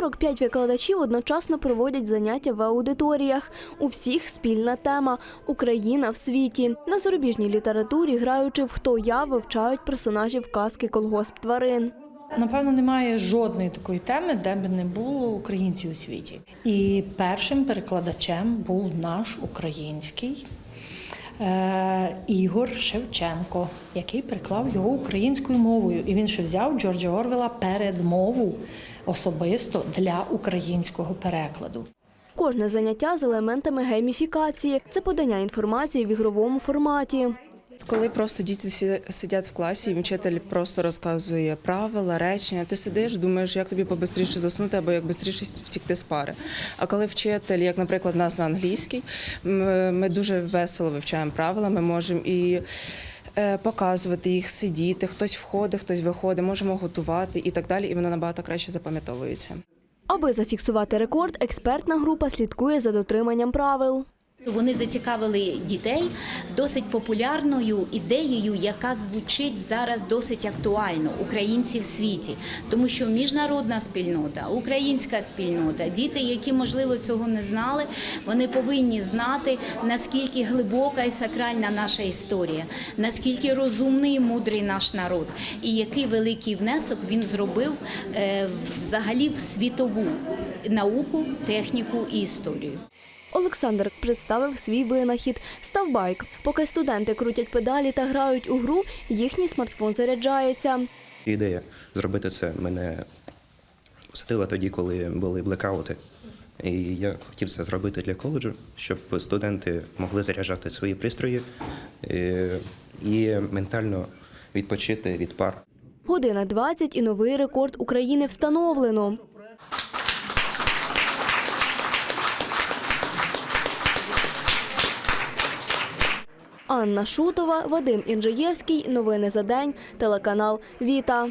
45 викладачів одночасно проводять заняття в аудиторіях. У всіх спільна тема Україна в світі. На зарубіжній літературі, граючи в хто я, вивчають персонажів казки колгосп тварин. Напевно, немає жодної такої теми, де б не було українців у світі. І першим перекладачем був наш український Ігор Шевченко, який приклав його українською мовою. І він ще взяв Джорджа Орвела передмову особисто для українського перекладу. Кожне заняття з елементами гейміфікації це подання інформації в ігровому форматі. Коли просто діти сидять в класі, і вчитель просто розказує правила, речення, ти сидиш, думаєш, як тобі побистріше заснути або як швидше втікти з пари. А коли вчитель, як, наприклад, нас на англійській, ми дуже весело вивчаємо правила, ми можемо і е, показувати їх, сидіти, хтось входить, хтось виходить, можемо готувати і так далі, і воно набагато краще запам'ятовується. Аби зафіксувати рекорд, експертна група слідкує за дотриманням правил. Вони зацікавили дітей досить популярною ідеєю, яка звучить зараз досить актуально українці в світі, тому що міжнародна спільнота, українська спільнота, діти, які можливо цього не знали, вони повинні знати наскільки глибока і сакральна наша історія, наскільки розумний і мудрий наш народ, і який великий внесок він зробив е, взагалі в світову науку, техніку і історію. Олександр представив свій винахід Ставбайк. Поки студенти крутять педалі та грають у гру, їхній смартфон заряджається. Ідея зробити це мене посетила тоді, коли були блекаути. І я хотів це зробити для коледжу, щоб студенти могли заряджати свої пристрої е, і ментально відпочити від пар. Година 20 і новий рекорд України встановлено. Анна Шутова, Вадим Інжиєвський. Новини за день. Телеканал Віта.